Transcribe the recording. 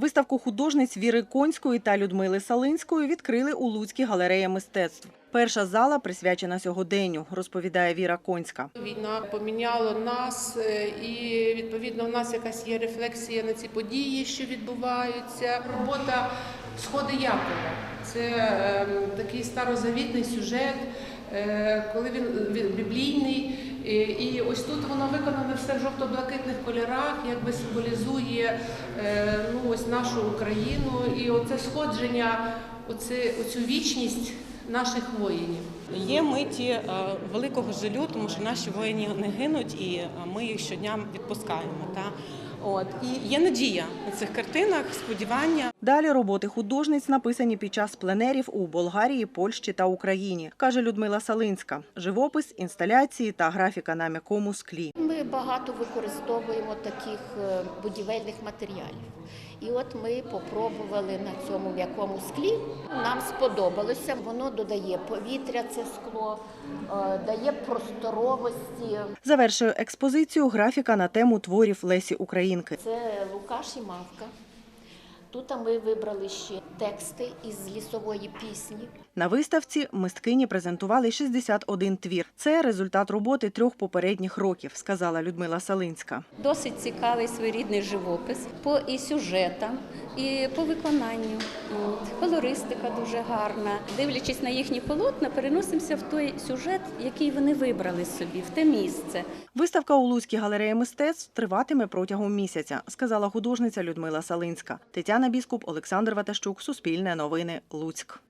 Виставку художниць Віри Конської та Людмили Салинської відкрили у Луцькій галереї мистецтв. Перша зала присвячена сьогоденню, розповідає Віра Конська. Війна поміняла нас, е, і відповідно в нас якась є рефлексія на ці події, що відбуваються. Робота Сходи Якова це е, такий старозавітний сюжет, е, коли він біблійний. І, і ось тут воно виконане все в жовто-блакитних кольорах, якби символізує е, ну, ось нашу Україну. І оце сходження, оце, оцю вічність наших воїнів. Є миті е, великого жалю, тому що наші воїни не гинуть, і е, ми їх щодня відпускаємо. Та? От. І є надія на цих картинах, сподівання. Далі роботи художниць написані під час пленерів у Болгарії, Польщі та Україні, каже Людмила Салинська. Живопис, інсталяції та графіка на м'якому склі. Ми багато використовуємо таких е, будівельних матеріалів. І от ми попробували на цьому м'якому склі. Нам сподобалося. Воно додає повітря, це скло, е, дає просторовості. Завершує експозицію графіка на тему творів Лесі Українки. Це Лукаш і Мавка. Тут ми вибрали ще тексти із лісової пісні. На виставці мисткині презентували 61 твір. Це результат роботи трьох попередніх років, сказала Людмила Салинська. Досить цікавий своєрідний живопис по і сюжетам, і по виконанню. Колористика дуже гарна. Дивлячись на їхні полотна, переносимося в той сюжет, який вони вибрали собі, в те місце. Виставка у Луцькій галереї мистецтв триватиме протягом місяця, сказала художниця Людмила Салинська. Тетяна Біскуп, Олександр Ватащук, Суспільне новини, Луцьк.